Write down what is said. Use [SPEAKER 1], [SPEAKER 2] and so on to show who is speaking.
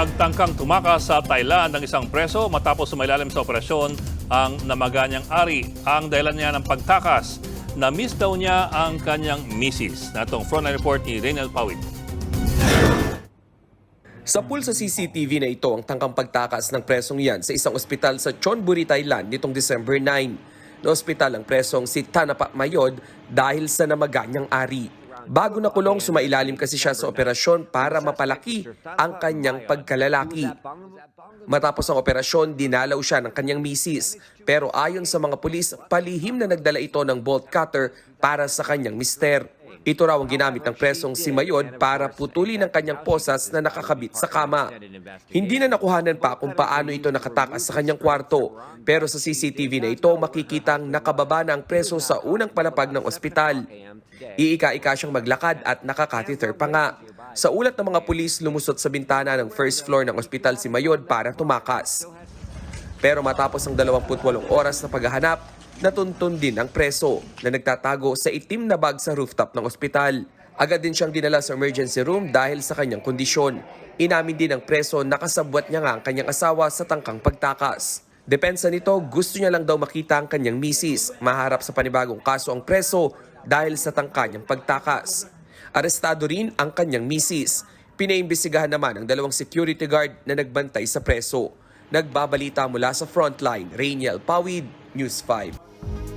[SPEAKER 1] Nagtangkang tumakas sa Thailand ang isang preso matapos sumailalim sa operasyon ang namaganyang ari. Ang dahilan niya ng pagtakas, na-miss daw niya ang kanyang misis. Natong frontline report ni Reynald Pawit.
[SPEAKER 2] Sa pool sa CCTV na ito ang tangkang pagtakas ng presong yan sa isang ospital sa Chonburi, Thailand nitong December 9. Na ospital ang presong si Tanapa Mayod dahil sa namaganyang ari. Bago nakulong, sumailalim kasi siya sa operasyon para mapalaki ang kanyang pagkalalaki. Matapos ang operasyon, dinalaw siya ng kanyang misis. Pero ayon sa mga pulis, palihim na nagdala ito ng bolt cutter para sa kanyang mister. Ito raw ang ginamit ng presong si Mayod para putulin ang kanyang posas na nakakabit sa kama. Hindi na nakuhanan pa kung paano ito nakatakas sa kanyang kwarto. Pero sa CCTV na ito, makikitang nakababa na ang preso sa unang palapag ng ospital. Iika-ika siyang maglakad at nakakatheter pa nga. Sa ulat ng mga pulis, lumusot sa bintana ng first floor ng ospital si Mayod para tumakas. Pero matapos ang 28 oras na paghahanap, natuntun din ang preso na nagtatago sa itim na bag sa rooftop ng ospital. Agad din siyang dinala sa emergency room dahil sa kanyang kondisyon. Inamin din ng preso na kasabwat niya nga ang kanyang asawa sa tangkang pagtakas. Depensa nito, gusto niya lang daw makita ang kanyang misis. Maharap sa panibagong kaso ang preso dahil sa tangka niyang pagtakas. Arestado rin ang kanyang misis. Pinaimbestigahan naman ang dalawang security guard na nagbantay sa preso. Nagbabalita mula sa frontline, Rainiel Pawid, News 5.